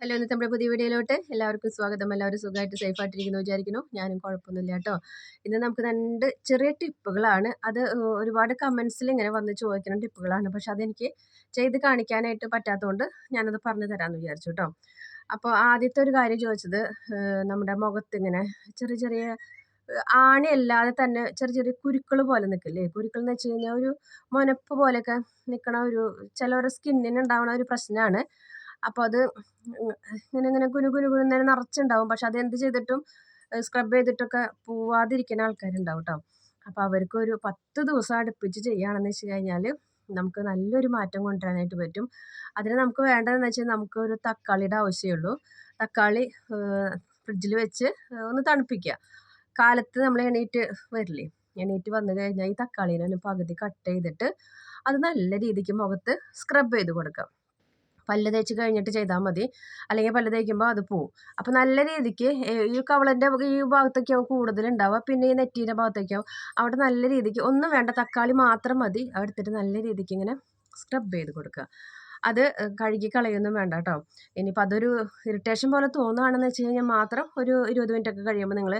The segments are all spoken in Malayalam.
ഹലോ ഇന്നത്തെ നമ്മുടെ പുതിയ വീഡിയോയിലോട്ട് എല്ലാവർക്കും സ്വാഗതം. എല്ലാവരും സുഖമായിട്ട് സേഫ് ആയിട്ടിരിക്കുന്നു വിചാരിക്കുന്നു. ഞാനും കുഴപ്പമൊന്നുമില്ല കേട്ടോ. ഇന്ന് നമുക്ക് രണ്ട് ചെറിയ ടിപ്പുകളാണ്. അത് ഒരുപാട് കമൻസിൽ ഇങ്ങനെ വന്ന് ചോദിക്കുന്ന ടിപ്പുകളാണ്. പക്ഷെ അതെനിക്ക് ചെയ്ത് കാണിക്കാനായിട്ട് പറ്റാത്തതുകൊണ്ട് ഞാനത് പറഞ്ഞു തരാമെന്ന് വിചാരിച്ചു കേട്ടോ. അപ്പോൾ ആദ്യത്തെ ഒരു കാര്യം ചോദിച്ചത് നമ്മുടെ മുഖത്ത് ഇങ്ങനെ ചെറിയ ചെറിയ ആണി അല്ലാതെ തന്നെ ചെറിയ ചെറിയ കുരുക്കൾ പോലെ നിൽക്കില്ലേ? കുരുക്കൾ എന്ന് വെച്ച് കഴിഞ്ഞാൽ ഒരു മുനപ്പ് പോലെയൊക്കെ നിൽക്കണ ഒരു ചിലവരുടെ സ്കിന്നിന് ഉണ്ടാവുന്ന ഒരു പ്രശ്നമാണ്. അപ്പോൾ അത് ഇങ്ങനെ ഇങ്ങനെ കുനു കുനു കുനു ഇങ്ങനെ നിറച്ചുണ്ടാവും. പക്ഷെ അതെന്ത് ചെയ്തിട്ടും സ്ക്രബ് ചെയ്തിട്ടൊക്കെ പോവാതിരിക്കുന്ന ആൾക്കാരുണ്ടാവും കേട്ടോ അപ്പോൾ അവർക്കൊരു പത്ത് ദിവസം അടുപ്പിച്ച് ചെയ്യുകയാണെന്ന് വെച്ച് കഴിഞ്ഞാൽ നമുക്ക് നല്ലൊരു മാറ്റം കൊണ്ടുവരാനായിട്ട് പറ്റും. അതിന് നമുക്ക് വേണ്ടതെന്ന് വെച്ചാൽ നമുക്ക് ഒരു തക്കാളിയുടെ ആവശ്യമേ ഉള്ളൂ തക്കാളി ഫ്രിഡ്ജിൽ വെച്ച് ഒന്ന് തണുപ്പിക്കുക. കാലത്ത് നമ്മൾ എണീറ്റ് വരില്ലേ? എണീറ്റ് വന്നു കഴിഞ്ഞാൽ ഈ തക്കാളീനെ പകുതി കട്ട് ചെയ്തിട്ട് അത് നല്ല രീതിക്ക് മുഖത്ത് സ്ക്രബ് ചെയ്ത് കൊടുക്കാം പല്ല് തേച്ച് കഴിഞ്ഞിട്ട് ചെയ്താൽ മതി. അല്ലെങ്കിൽ പല്ല് തേക്കുമ്പോൾ അത് പോവും. അപ്പോൾ നല്ല രീതിക്ക് ഈ കവളന്റെ ഈ ഭാഗത്തൊക്കെയാവും കൂടുതലുണ്ടാവുക. പിന്നെ ഈ നെറ്റീന്റെ ഭാഗത്തൊക്കെയാവും അവിടെ നല്ല രീതിക്ക് ഒന്നും വേണ്ട തക്കാളി മാത്രം മതി. എടുത്തിട്ട് നല്ല രീതിക്ക് ഇങ്ങനെ സ്ക്രബ് ചെയ്ത് കൊടുക്കുക. അത് കഴുകി കളയൊന്നും വേണ്ട കേട്ടോ ഇനിയിപ്പോൾ അതൊരു ഇറിറ്റേഷൻ പോലെ തോന്നുകയാണെന്ന് വെച്ച് കഴിഞ്ഞാൽ മാത്രം ഒരു ഇരുപത് മിനിറ്റ് ഒക്കെ കഴിയുമ്പോൾ നിങ്ങൾ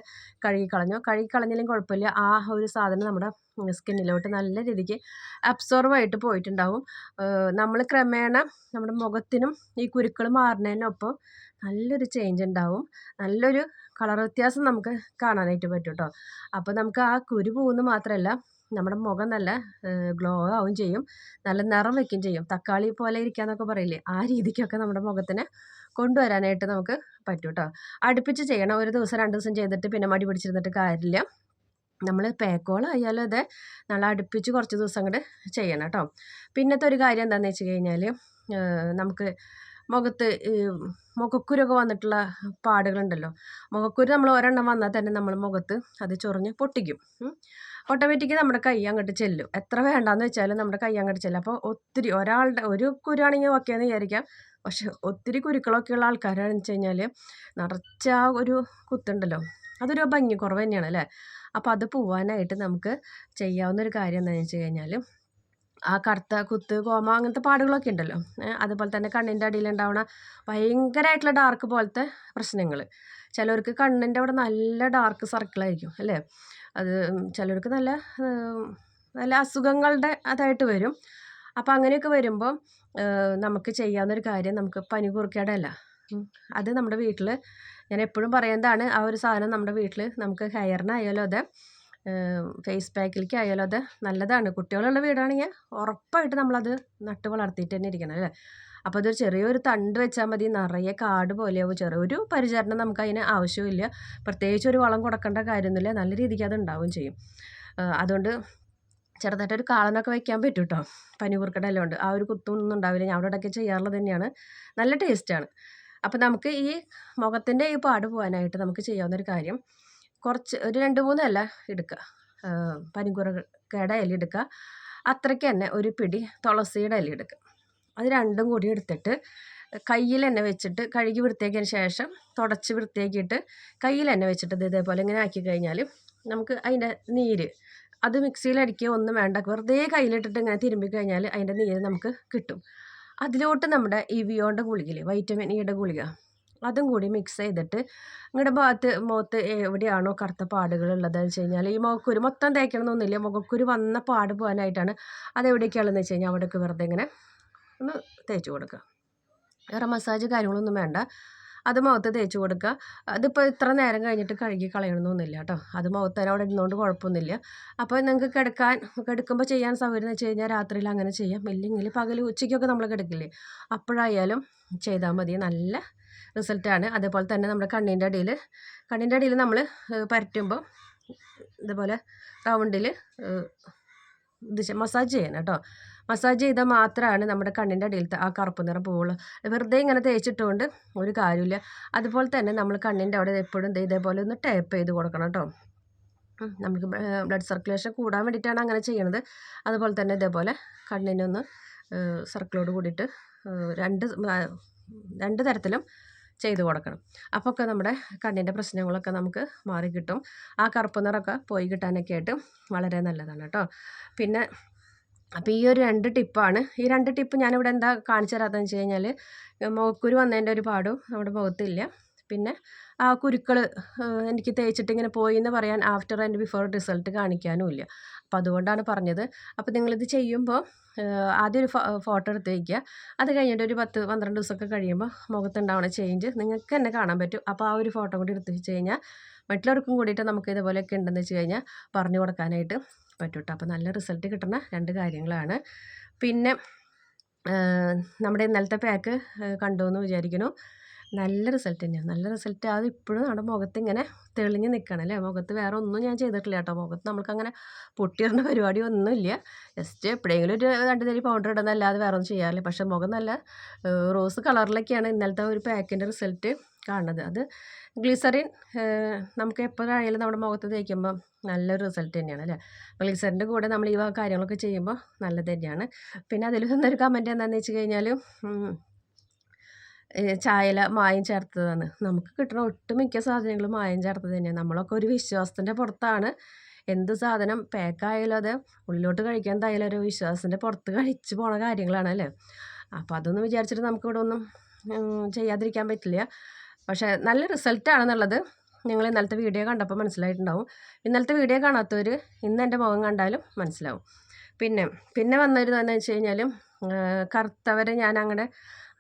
കഴുകി കഴുകിക്കളഞ്ഞാലും കഴുകി കളഞ്ഞാലും കുഴപ്പമില്ല ആ ഒരു സാധനം നമ്മുടെ സ്കിന്നിലോട്ട് നല്ല രീതിക്ക് അബ്സോർവ് ആയിട്ട് പോയിട്ടുണ്ടാവും. നമ്മൾ ക്രമേണ നമ്മുടെ മുഖത്തിനും ഈ കുരുക്കൾ മാറുന്നതിനൊപ്പം നല്ലൊരു ചേഞ്ച് ഉണ്ടാവും. നല്ലൊരു കളർ വ്യത്യാസം നമുക്ക് കാണാനായിട്ട് പറ്റും കേട്ടോ അപ്പോൾ നമുക്ക് ആ കുരു പോകുന്നത് മാത്രമല്ല നമ്മുടെ മുഖം നല്ല ഗ്ലോ ആവും ചെയ്യും. നല്ല നിറം വയ്ക്കുകയും ചെയ്യും. തക്കാളി പോലെ ഇരിക്കാന്നൊക്കെ പറയില്ലേ? ആ രീതിക്കൊക്കെ നമ്മുടെ മുഖത്തിന് കൊണ്ടുവരാനായിട്ട് നമുക്ക് പറ്റും കേട്ടോ അടുപ്പിച്ച് ചെയ്യണം. ഒരു ദിവസം രണ്ട് ദിവസം ചെയ്തിട്ട് പിന്നെ മടി പിടിച്ചിരുന്നിട്ട് കാര്യമില്ല. നമ്മൾ പേക്കോളായാലും അതെ നല്ല അടുപ്പിച്ച് കുറച്ച് ദിവസം കൂടെ ചെയ്യണം കേട്ടോ പിന്നത്തെ ഒരു കാര്യം എന്താണെന്ന് വെച്ച് കഴിഞ്ഞാൽ നമുക്ക് മുഖത്ത് മുഖക്കുരൊക്കെ വന്നിട്ടുള്ള പാടുകളുണ്ടല്ലോ. മുഖക്കുരു നമ്മൾ ഒരെണ്ണം വന്നാൽ തന്നെ നമ്മൾ മുഖത്ത് അത് ചൊറിഞ്ഞ് പൊട്ടിക്കും. ഓട്ടോമാറ്റിക്ക് നമ്മുടെ കൈ അങ്ങോട്ട് ചെല്ലും. എത്ര വേണ്ടാന്ന് വെച്ചാലും നമ്മുടെ കൈ അങ്ങോട്ട് ചെല്ലും. അപ്പോൾ ഒത്തിരി ഒരാളുടെ ഒരു കുരുവാണെങ്കിൽ ഓക്കെ എന്ന് വിചാരിക്കാം. പക്ഷെ ഒത്തിരി കുരുക്കളൊക്കെയുള്ള ആൾക്കാരാണെന്ന് വെച്ച് കഴിഞ്ഞാൽ നിറച്ച ആ ഒരു കുത്തുണ്ടല്ലോ. അതൊരു ഭംഗി കുറവ് തന്നെയാണ് അല്ലേ? അപ്പോൾ അത് പോവാനായിട്ട് നമുക്ക് ചെയ്യാവുന്ന ഒരു കാര്യം എന്താണെന്ന് വെച്ച് കഴിഞ്ഞാൽ ആ കറുത്ത കുത്ത് കോമ അങ്ങനത്തെ പാടുകളൊക്കെ ഉണ്ടല്ലോ. അതുപോലെ തന്നെ കണ്ണിന്റെ അടിയിലുണ്ടാവണ ഭയങ്കരമായിട്ടുള്ള ഡാർക്ക് പോലത്തെ പ്രശ്നങ്ങൾ ചിലർക്ക് കണ്ണിന്റെ അവിടെ നല്ല ഡാർക്ക് സർക്കിളായിരിക്കും അല്ലേ? അത് ചിലർക്ക് നല്ല നല്ല അസുഖങ്ങളുടെ അതായിട്ട് വരും. അപ്പോൾ അങ്ങനെയൊക്കെ വരുമ്പോൾ നമുക്ക് ചെയ്യാവുന്നൊരു കാര്യം നമുക്ക് പനി ഇല അത് നമ്മുടെ വീട്ടിൽ ഞാൻ എപ്പോഴും പറയുന്നതാണ് ആ ഒരു സാധനം നമ്മുടെ വീട്ടിൽ നമുക്ക് ഹെയറിനായാലും അതെ ഫേസ് പാക്കിലേക്ക് ആയാലും അത് നല്ലതാണ്. കുട്ടികളുള്ള വീടാണെങ്കിൽ ഉറപ്പായിട്ട് നമ്മളത് നട്ട് വളർത്തിയിട്ട് തന്നെ ഇരിക്കണം അല്ലേ? അപ്പോൾ അതൊരു ചെറിയൊരു തണ്ട് വെച്ചാൽ മതി. നിറയെ കാട് പോലെയാവും. ചെറിയൊരു പരിചരണം നമുക്ക് അതിന് ആവശ്യമില്ല. പ്രത്യേകിച്ച് ഒരു വളം കൊടുക്കേണ്ട കാര്യമൊന്നുമില്ല. നല്ല രീതിക്ക് അത് ഉണ്ടാവുകയും ചെയ്യും. അതുകൊണ്ട് ചെറുതായിട്ടൊരു കാളനൊക്കെ വെക്കാൻ പറ്റും കേട്ടോ പനികൂർക്കയുടെ എല്ലാം ഉണ്ട്. ആ ഒരു കുത്തൊന്നും ഉണ്ടാവില്ല. ഞാൻ അവിടെ ഇടയ്ക്ക് ചെയ്യാറുള്ളത് തന്നെയാണ്. നല്ല ടേസ്റ്റാണ് അപ്പോൾ നമുക്ക് ഈ മുഖത്തിന്റെ ഈ പാട് പോകാനായിട്ട് നമുക്ക് ചെയ്യാവുന്നൊരു കാര്യം കുറച്ച് ഒരു രണ്ട് മൂന്ന് ഇല എടുക്കുക പനികൂർക്കയുടെ ഇല എടുക്കുക അത്രയ്ക്ക് തന്നെ ഒരു പിടി തുളസിയുടെ ഇല എടുക്കുക അത് രണ്ടും കൂടി എടുത്തിട്ട് കയ്യിൽ തന്നെ വെച്ചിട്ട് കഴുകി വൃത്തിയാക്കിയതിന് ശേഷം തുടച്ച് വൃത്തിയാക്കിയിട്ട് കയ്യിൽ തന്നെ വെച്ചിട്ട് ഇതേപോലെ ഇങ്ങനെ ആക്കി കഴിഞ്ഞാൽ നമുക്ക് അതിന്റെ നീര് അത് മിക്സിയിൽ അടിക്കുക ഒന്നും വേണ്ട. വെറുതെ കയ്യിലിട്ടിട്ട് ഇങ്ങനെ തിരുമ്പി കഴിഞ്ഞാൽ അതിന്റെ നീര് നമുക്ക് കിട്ടും. അതിലോട്ട് നമ്മുടെ ഇവിയോന്റെ ഗുളികയില്ലേ വൈറ്റമിൻ ഇയുടെ ഗുളിക. അതും കൂടി മിക്സ് ചെയ്തിട്ട് നിങ്ങളുടെ ഭാഗത്ത് മുഖത്ത് എവിടെയാണോ കറുത്ത പാടുകൾ ഉള്ളത് വെച്ച് കഴിഞ്ഞാൽ ഈ മുഖക്കുരു മൊത്തം തേക്കണമെന്നൊന്നുമില്ല മുഖക്കുരു വന്ന പാട് പോകാനായിട്ടാണ് അതെവിടേക്കാണെന്ന് വെച്ച് കഴിഞ്ഞാൽ അവിടേക്ക് വെറുതെ ഇങ്ങനെ ഒന്ന് തേച്ച് കൊടുക്കുക. വേറെ മസാജ് കാര്യങ്ങളൊന്നും വേണ്ട. അത് മുഖത്ത് തേച്ച് കൊടുക്കുക. അതിപ്പോൾ ഇത്ര നേരം കഴിഞ്ഞിട്ട് കഴുകി കളയണമെന്നൊന്നുമില്ല കേട്ടോ. അത് മുഖത്ത് അവിടെ ഇരുന്നുകൊണ്ട് കുഴപ്പമൊന്നുമില്ല. അപ്പോൾ നിങ്ങൾക്ക് കിടക്കാൻ കിടക്കുമ്പോൾ ചെയ്യാൻ സൗകര്യം എന്ന് വെച്ച് കഴിഞ്ഞാൽ രാത്രിയിൽ അങ്ങനെ ചെയ്യാം. ഇല്ലെങ്കിൽ പകൽ ഉച്ചയ്ക്കൊക്കെ നമ്മൾ കിടക്കില്ലേ? അപ്പോഴായാലും ചെയ്താൽ മതി. നല്ല റിസൾട്ടാണ്. അതേപോലെ തന്നെ നമ്മുടെ കണ്ണിന്റെ അടിയിൽ കണ്ണിന്റെ അടിയിൽ നമ്മൾ പരറ്റുമ്പോൾ ഇതുപോലെ റൗണ്ടിൽ ഇത് മസാജ് ചെയ്യണം കേട്ടോ. മസാജ് ചെയ്താൽ മാത്രമാണ് നമ്മുടെ കണ്ണിന്റെ അടിയിലത്തെ ആ കറുപ്പ് നിറം പോവുള്ളൂ. വെറുതെ ഇങ്ങനെ തേച്ചിട്ടുകൊണ്ട് ഒരു കാര്യമില്ല. അതുപോലെ തന്നെ നമ്മൾ കണ്ണിന്റെ അവിടെ എപ്പോഴും ഇതേപോലെ ഒന്ന് ടേപ്പ് ചെയ്ത് കൊടുക്കണം കേട്ടോ. നമുക്ക് ബ്ലഡ് സർക്കുലേഷൻ കൂടാൻ വേണ്ടിയിട്ടാണ് അങ്ങനെ ചെയ്യണത്. അതുപോലെ തന്നെ ഇതേപോലെ കണ്ണിനൊന്ന് സർക്കിളോട് കൂടിയിട്ട് രണ്ട് രണ്ട് തരത്തിലും ചെയ്ത് കൊടുക്കണം. അപ്പോൾ ഒക്കെ നമ്മുടെ കണ്ണിന്റെ പ്രശ്നങ്ങളൊക്കെ നമുക്ക് മാറി കിട്ടും. ആ കറുപ്പ് നിറമൊക്കെ പോയി കിട്ടാനൊക്കെ ആയിട്ട് വളരെ നല്ലതാണ് കേട്ടോ. പിന്നെ അപ്പോൾ ഈ ഒരു രണ്ട് ടിപ്പാണ്. ഈ രണ്ട് ടിപ്പ് ഞാനിവിടെ എന്താ കാണിച്ചു തരാത്തതെന്ന് വെച്ച് കഴിഞ്ഞാൽ മുഖക്കുരു വന്നതിന്റെ ഒരു പാടും നമ്മുടെ മുഖത്തില്ല. പിന്നെ ആ കുരുക്കൾ എനിക്ക് തേച്ചിട്ട് ഇങ്ങനെ പോയി എന്ന് പറയാൻ ആഫ്റ്റർ ആൻഡ് ബിഫോർ റിസൾട്ട് കാണിക്കാനുമില്ല. അപ്പോൾ അതുകൊണ്ടാണ് പറഞ്ഞത്. അപ്പോൾ നിങ്ങളിത് ചെയ്യുമ്പോൾ ആദ്യം ഒരു ഫോട്ടോ എടുത്ത് വയ്ക്കുക അത് കഴിഞ്ഞിട്ട് ഒരു പത്ത് പന്ത്രണ്ട് ദിവസമൊക്കെ കഴിയുമ്പോൾ മുഖത്തുണ്ടാവുന്ന ചേഞ്ച് നിങ്ങൾക്ക് തന്നെ കാണാൻ പറ്റും. അപ്പോൾ ആ ഒരു ഫോട്ടോ കൂടി എടുത്ത് വെച്ച് കഴിഞ്ഞാൽ മറ്റുള്ളവർക്കും കൂടിയിട്ട് നമുക്ക് ഇതുപോലെയൊക്കെ ഉണ്ടെന്ന് വെച്ച് കഴിഞ്ഞാൽ പറഞ്ഞു കൊടുക്കാനായിട്ട് പറ്റും അപ്പോൾ നല്ല റിസൾട്ട് കിട്ടുന്ന രണ്ട് കാര്യങ്ങളാണ്. പിന്നെ നമ്മുടെ ഇന്നലത്തെ പാക്ക് കണ്ടു എന്ന് വിചാരിക്കുന്നു. നല്ല റിസൾട്ട് തന്നെയാണ്. നല്ല റിസൾട്ട് അത് ഇപ്പോഴും നമ്മുടെ മുഖത്ത് ഇങ്ങനെ തെളിഞ്ഞ് നിൽക്കണം അല്ലേ? മുഖത്ത് വേറെ ഒന്നും ഞാൻ ചെയ്തിട്ടില്ല കേട്ടോ. മുഖത്ത് നമുക്കങ്ങനെ പൊട്ടിയിടുന്ന പരിപാടി ഒന്നുമില്ല ജസ്റ്റ് എപ്പോഴെങ്കിലും ഒരു രണ്ട് തരി പൗഡർ ഇടുന്നല്ലാതെ വേറെ ഒന്നും ചെയ്യാറില്ല. പക്ഷേ മുഖം നല്ല റോസ് കളറിലൊക്കെയാണ് ഇന്നലത്തെ ഒരു പാക്കിന്റെ റിസൾട്ട് കാണുന്നത്. അത് ഗ്ലിസറിൻ നമുക്ക് എപ്പോഴായാലും നമ്മുടെ മുഖത്ത് തേക്കുമ്പം നല്ലൊരു റിസൾട്ട് തന്നെയാണ് അല്ലേ? ഗ്ലിസറിന്റെ കൂടെ നമ്മൾ ഈ കാര്യങ്ങളൊക്കെ ചെയ്യുമ്പോൾ നല്ലത് തന്നെയാണ്. പിന്നെ അതിൽ നിന്നൊരു കമന്റ് എന്താണെന്ന് വെച്ച് കഴിഞ്ഞാൽ ചായല മായം ചേർത്തതാണ്. നമുക്ക് കിട്ടുന്ന ഒട്ടുമിക്ക സാധനങ്ങളും മായം ചേർത്തത് തന്നെയാണ് നമ്മളൊക്കെ ഒരു വിശ്വാസത്തിന്റെ പുറത്താണ്. എന്ത് സാധനം പാക്കായാലും അത് ഉള്ളിലോട്ട് കഴിക്കാൻ തായാലും ഒരു വിശ്വാസത്തിന്റെ പുറത്ത് കഴിച്ചു പോണ കാര്യങ്ങളാണ് അല്ലേ? അപ്പോൾ അതൊന്നും വിചാരിച്ചിട്ട് നമുക്കിവിടെ ഒന്നും ചെയ്യാതിരിക്കാൻ പറ്റില്ല. പക്ഷേ നല്ല റിസൾട്ടാണെന്നുള്ളത് നിങ്ങൾ ഇന്നലത്തെ വീഡിയോ കണ്ടപ്പോൾ മനസ്സിലായിട്ടുണ്ടാവും. ഇന്നലത്തെ വീഡിയോ കാണാത്തവർ ഇന്ന് എന്റെ മുഖം കണ്ടാലും മനസ്സിലാവും. പിന്നെ പിന്നെ വന്നൊരു എന്താണെന്ന് വെച്ച് കഴിഞ്ഞാൽ കറുത്തവരെ ഞാൻ അങ്ങനെ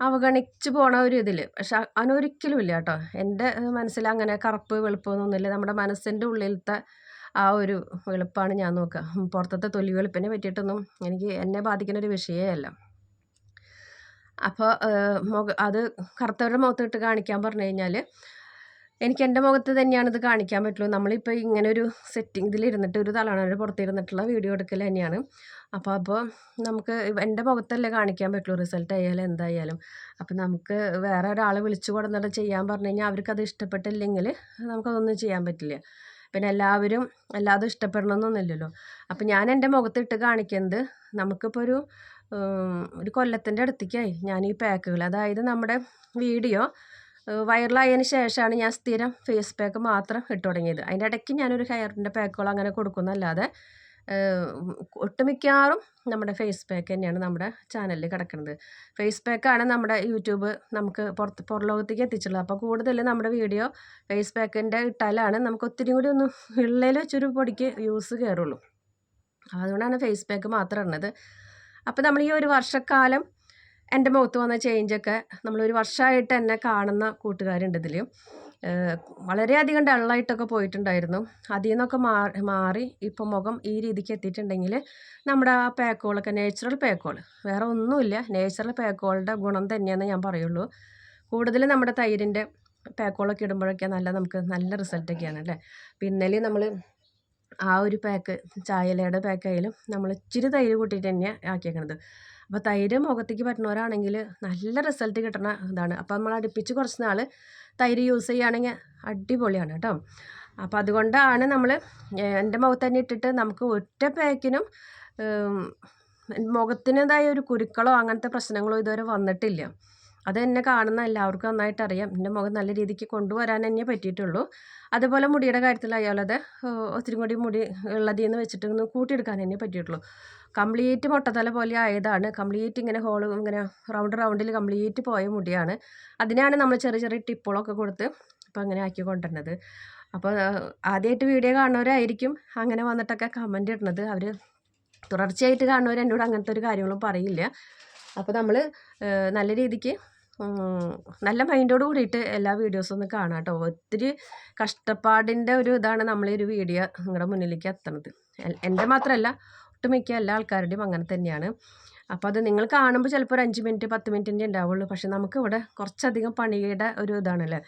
അവഗണിച്ച് പോണ ഒരു ഇതിൽ പക്ഷെ അവനൊരിക്കലും ഇല്ല കേട്ടോ. എന്റെ മനസ്സിൽ അങ്ങനെ കറുപ്പ് വെളുപ്പൊന്നുമില്ല നമ്മുടെ മനസ്സിന്റെ ഉള്ളിലത്തെ ആ ഒരു വെളുപ്പാണ് ഞാൻ നോക്കുക പുറത്തത്തെ തൊലി വെളുപ്പിനെ പറ്റിയിട്ടൊന്നും എനിക്ക് എന്നെ ബാധിക്കുന്ന ഒരു വിഷയമല്ല അപ്പോൾ മുഖ അത് കറുത്തവരുടെ മുഖത്തിട്ട് കാണിക്കാൻ പറഞ്ഞു കഴിഞ്ഞാൽ എനിക്ക് എന്റെ മുഖത്ത് തന്നെയാണ് ഇത് കാണിക്കാൻ പറ്റുള്ളൂ. നമ്മളിപ്പോൾ ഇങ്ങനെ ഒരു സെറ്റിംഗ് ഇതിലിരുന്നിട്ട് ഒരു തലണയുടെ പുറത്തിരുന്നിട്ടുള്ള വീഡിയോ എടുക്കൽ തന്നെയാണ്. അപ്പോൾ അപ്പോൾ നമുക്ക് എന്റെ മുഖത്തല്ലേ കാണിക്കാൻ പറ്റുള്ളൂ. റിസൾട്ട് ആയാലും എന്തായാലും. അപ്പോൾ നമുക്ക് വേറെ ഒരാളെ വിളിച്ചു കൊടുന്നിട്ട് ചെയ്യാൻ പറഞ്ഞു കഴിഞ്ഞാൽ അവർക്കത് ഇഷ്ടപ്പെട്ടില്ലെങ്കിൽ നമുക്കതൊന്നും ചെയ്യാൻ പറ്റില്ല. പിന്നെ എല്ലാവരും എല്ലാതും ഇഷ്ടപ്പെടണമെന്നൊന്നുമില്ലല്ലോ അപ്പം ഞാൻ എന്റെ മുഖത്തിട്ട് കാണിക്കുന്നത് നമുക്കിപ്പോൾ ഒരു ഒരു കൊല്ലത്തിന്റെ അടുത്തേക്കായി. ഞാൻ ഈ പാക്കുകൾ അതായത് നമ്മുടെ വീഡിയോ വൈറലായതിന് ശേഷമാണ് ഞാൻ സ്ഥിരം ഫേസ് പാക്ക് മാത്രം ഇട്ട് തുടങ്ങിയത്. അതിന്റെ ഇടയ്ക്ക് ഞാനൊരു ഹെയറിന്റെ പാക്കുകൾ അങ്ങനെ കൊടുക്കുന്നല്ലാതെ ഒട്ടുമിക്കാറും നമ്മുടെ ഫേസ് പാക്ക് തന്നെയാണ് നമ്മുടെ ചാനലിൽ കിടക്കുന്നത്. ഫേസ് പാക്കാണ് നമ്മുടെ യൂട്യൂബ് നമുക്ക് പുറത്ത് പുറലോകത്തേക്ക് എത്തിച്ചുള്ളത് അപ്പോൾ കൂടുതൽ നമ്മുടെ വീഡിയോ ഫേസ് പാക്കിന്റെ ഇട്ടാലാണ് നമുക്ക് ഒത്തിരി കൂടി ഒന്ന് ഉള്ളിൽ വെച്ചൊരു പൊടിക്ക് യൂസ് കയറുള്ളൂ അതുകൊണ്ടാണ് ഫേസ് പാക്ക് മാത്രം ഇടുന്നത്. അപ്പോൾ നമ്മൾ ഈ ഒരു വർഷക്കാലം എന്റെ മുഖത്ത് വന്ന ചേഞ്ചൊക്കെ നമ്മളൊരു വർഷമായിട്ട് എന്നെ കാണുന്ന കൂട്ടുകാരുണ്ട് ഇതിൽ വളരെയധികം ഡള്ളായിട്ടൊക്കെ പോയിട്ടുണ്ടായിരുന്നു. അതിൽ നിന്നൊക്കെ മാറി മാറി ഇപ്പോൾ മുഖം ഈ രീതിക്ക് എത്തിയിട്ടുണ്ടെങ്കിൽ നമ്മുടെ ആ പാക്കുകളൊക്കെ നേച്ചുറൽ പാക്കുകൾ വേറെ ഒന്നുമില്ല. നേച്ചുറൽ പാക്കുകളുടെ ഗുണം തന്നെയെന്ന് ഞാൻ പറയുള്ളൂ. കൂടുതൽ നമ്മുടെ തൈരിന്റെ പാക്കുകളൊക്കെ ഇടുമ്പോഴൊക്കെ നല്ല നമുക്ക് നല്ല റിസൾട്ടൊക്കെയാണ് അല്ലേ? പിന്നെ നമ്മൾ ആ ഒരു പാക്ക് ചായലയുടെ പാക്കായാലും നമ്മൾ ഇച്ചിരി തൈര് കൂട്ടിയിട്ട് തന്നെയാണ് ആക്കിയേക്കണത്. അപ്പോൾ തൈര് മുഖത്തേക്ക് പറ്റുന്നവരാണെങ്കിൽ നല്ല റിസൾട്ട് കിട്ടുന്ന ഇതാണ്. അപ്പോൾ നമ്മൾ അടുപ്പിച്ച് കുറച്ച് നാൾ തൈര് യൂസ് ചെയ്യുകയാണെങ്കിൽ അടിപൊളിയാണ് കേട്ടോ. അപ്പോൾ അതുകൊണ്ടാണ് നമ്മൾ എന്റെ മുഖത്ത് തന്നെ ഇട്ടിട്ട് നമുക്ക് ഒറ്റ പാക്കിനും മുഖത്തിനേതായ ഒരു കുരുക്കളോ അങ്ങനത്തെ പ്രശ്നങ്ങളോ ഇതുവരെ വന്നിട്ടില്ല. അത് എന്നെ കാണുന്ന എല്ലാവർക്കും നന്നായിട്ട് അറിയാം. എന്റെ മുഖം നല്ല രീതിക്ക് കൊണ്ടുവരാൻ തന്നെ പറ്റിയിട്ടുള്ളൂ. അതുപോലെ മുടിയുടെ കാര്യത്തിലായാലത് ഒത്തിരി കൂടി മുടി ഉള്ളതിൽ നിന്ന് വെച്ചിട്ട് ഒന്ന് കൂട്ടിയെടുക്കാൻ തന്നെ പറ്റിയിട്ടുള്ളൂ. കംപ്ലീറ്റ് മുട്ടത്തല പോലെ ആയതാണ്. കംപ്ലീറ്റ് ഇങ്ങനെ ഹോൾ ഇങ്ങനെ റൗണ്ട് റൗണ്ടിൽ കംപ്ലീറ്റ് പോയ മുടിയാണ്. അതിനാണ് നമ്മൾ ചെറിയ ചെറിയ ടിപ്പുകളൊക്കെ കൊടുത്ത് അപ്പോൾ അങ്ങനെ ആക്കി കൊണ്ടുവരുന്നത്. അപ്പോൾ ആദ്യമായിട്ട് വീഡിയോ കാണുന്നവരായിരിക്കും അങ്ങനെ വന്നിട്ടൊക്കെ കമന്റ് ഇടുന്നത്. അവർ തുടർച്ചയായിട്ട് കാണുന്നവർ എന്നോട് അങ്ങനത്തെ ഒരു കാര്യങ്ങളും പറയില്ല. അപ്പോൾ നമ്മൾ നല്ല രീതിക്ക് നല്ല മൈൻഡോട് കൂടിയിട്ട് എല്ലാ വീഡിയോസും ഒന്ന് കാണാം കേട്ടോ. ഒത്തിരി കഷ്ടപ്പാടിന്റെ ഒരു ഇതാണ് നമ്മളീ ഒരു വീഡിയോ നിങ്ങളുടെ മുന്നിലേക്ക് എത്തണത്. എന്റെ മാത്രമല്ല ഒട്ടുമിക്ക എല്ലാ ആൾക്കാരുടെയും അങ്ങനെ തന്നെയാണ്. അപ്പോൾ അത് നിങ്ങൾ കാണുമ്പോൾ ചിലപ്പോൾ ഒരു അഞ്ച് മിനിറ്റ് പത്ത് മിനിറ്റിന്റെ ഉണ്ടാവുള്ളൂ പക്ഷേ നമുക്കിവിടെ കുറച്ചധികം പണിയുടെ ഒരു ഇതാണല്ലേ?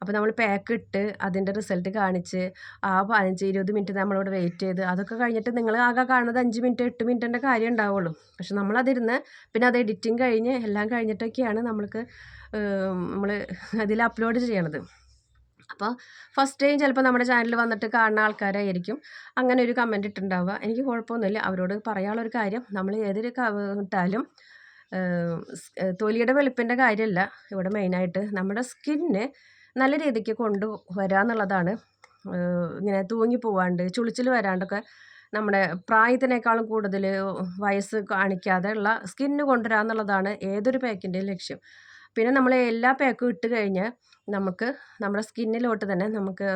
അപ്പോൾ നമ്മൾ പാക്ക് ഇട്ട് അതിന്റെ റിസൾട്ട് കാണിച്ച് ആ പതിനഞ്ച് ഇരുപത് മിനിറ്റ് നമ്മളിവിടെ വെയിറ്റ് ചെയ്ത്. അതൊക്കെ കഴിഞ്ഞിട്ട് നിങ്ങൾ ആകെ കാണുന്നത് അഞ്ച് മിനിറ്റ് എട്ട് മിനിറ്റിന്റെ കാര്യം ഉണ്ടാവുള്ളൂ. പക്ഷെ നമ്മളതിരുന്ന് പിന്നെ അത് എഡിറ്റിങ് കഴിഞ്ഞ് എല്ലാം കഴിഞ്ഞിട്ടൊക്കെയാണ് നമ്മൾക്ക് നമ്മൾ അതിൽ അപ്ലോഡ് ചെയ്യണത്. അപ്പോൾ ഫസ്റ്റ് ടൈം ചിലപ്പോൾ നമ്മുടെ ചാനൽ വന്നിട്ട് കാണുന്ന ആൾക്കാരായിരിക്കും. അങ്ങനെ ഒരു കമന്റ് ഇട്ടുണ്ടാവുക. എനിക്ക് കുഴപ്പമൊന്നുമില്ല. അവരോട് പറയാനുള്ളൊരു കാര്യം നമ്മൾ ഏതൊരു ഇട്ടാലും തൊലിയുടെ വെളുപ്പിന്റെ കാര്യമല്ല. ഇവിടെ മെയിനായിട്ട് നമ്മുടെ സ്കിന്ന് നല്ല രീതിക്ക് കൊണ്ടുവരിക എന്നുള്ളതാണ്. ഇങ്ങനെ തൂങ്ങി പോവാണ്ട് ചുളിച്ചിൽ വരാണ്ടൊക്കെ നമ്മുടെ പ്രായത്തിനേക്കാളും കൂടുതൽ വയസ്സ് കാണിക്കാതെ ഉള്ള സ്കിന്ന് കൊണ്ടുവരിക എന്നുള്ളതാണ് ഏതൊരു പാക്കിന്റെയും ലക്ഷ്യം. പിന്നെ നമ്മൾ എല്ലാ പാക്കും ഇട്ട് കഴിഞ്ഞ് നമുക്ക് നമ്മുടെ സ്കിന്നിലോട്ട് തന്നെ നമുക്ക്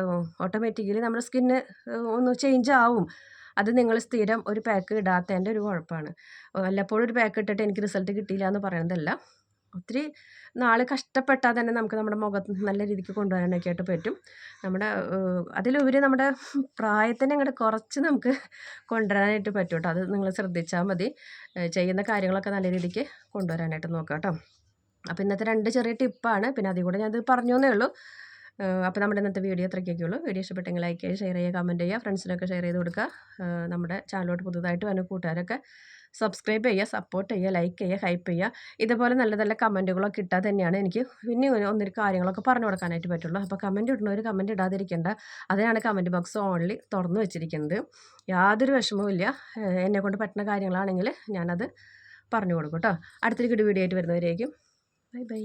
ഓട്ടോമാറ്റിക്കലി നമ്മുടെ സ്കിന്ന് ഒന്ന് ചേഞ്ച് ആവും. അത് നിങ്ങൾ സ്ഥിരം ഒരു പാക്ക് ഇടാത്തതിന്റെ ഒരു കുഴപ്പമാണ്. വല്ലപ്പോഴും ഒരു പാക്ക് ഇട്ടിട്ട് എനിക്ക് റിസൾട്ട് കിട്ടിയില്ല എന്ന് പറയുന്നതല്ല. ഒത്തിരി നാൾ കഷ്ടപ്പെട്ടാൽ തന്നെ നമുക്ക് നമ്മുടെ മുഖത്ത് നല്ല രീതിക്ക് കൊണ്ടുവരാനൊക്കെ ആയിട്ട് പറ്റും. നമ്മുടെ അതിലുപരി നമ്മുടെ പ്രായത്തിനെ അങ്ങോട്ട് കുറച്ച് നമുക്ക് കൊണ്ടുവരാനായിട്ട് പറ്റും കേട്ടോ അത് നിങ്ങൾ ശ്രദ്ധിച്ചാൽ മതി. ചെയ്യുന്ന കാര്യങ്ങളൊക്കെ നല്ല രീതിക്ക് കൊണ്ടുവരാനായിട്ട് നോക്കാം കേട്ടോ. അപ്പോൾ ഇന്നത്തെ രണ്ട് ചെറിയ ടിപ്പാണ്. പിന്നെ അതിൽ കൂടെ ഞാനത് പറഞ്ഞു എന്നേ ഉള്ളൂ. അപ്പോൾ നമ്മുടെ ഇന്നത്തെ വീഡിയോ അത്രയ്ക്കൊക്കെ ഉള്ളൂ. വീഡിയോ ഇഷ്ടപ്പെട്ടെങ്കിൽ ലൈക്ക് ചെയ്യുക ഷെയർ ചെയ്യുക കമന്റ് ചെയ്യുക ഫ്രണ്ട്സിനൊക്കെ ഷെയർ ചെയ്ത് കൊടുക്കുക. നമ്മുടെ ചാനലോട്ട് പുതുതായിട്ട് വന്ന കൂട്ടുകാരൊക്കെ സബ്സ്ക്രൈബ് ചെയ്യുക സപ്പോർട്ട് ചെയ്യുക ലൈക്ക് ചെയ്യുക ഹൈപ്പ് ചെയ്യുക. ഇതുപോലെ നല്ല നല്ല കമന്റുകളൊക്കെ ഇട്ടാൽ തന്നെയാണ് എനിക്ക് പിന്നെ ഒന്നൊരു കാര്യങ്ങളൊക്കെ പറഞ്ഞു കൊടുക്കാനായിട്ട് പറ്റുള്ളൂ. അപ്പോൾ കമന്റ് ഇടുന്നവർ കമന്റ് ഇടാതിരിക്കേണ്ട. അതിനാണ് കമന്റ് ബോക്സ് ഓൺലി തുറന്നു വെച്ചിരിക്കുന്നത്. യാതൊരു വിഷമവും ഇല്ല. എന്നെക്കൊണ്ട് പറ്റുന്ന കാര്യങ്ങളാണെങ്കിൽ ഞാനത് പറഞ്ഞു കൊടുക്കും കേട്ടോ. അടുത്തൊരു വീഡിയോ ആയിട്ട് വരുന്നവരേക്കും. Bye bye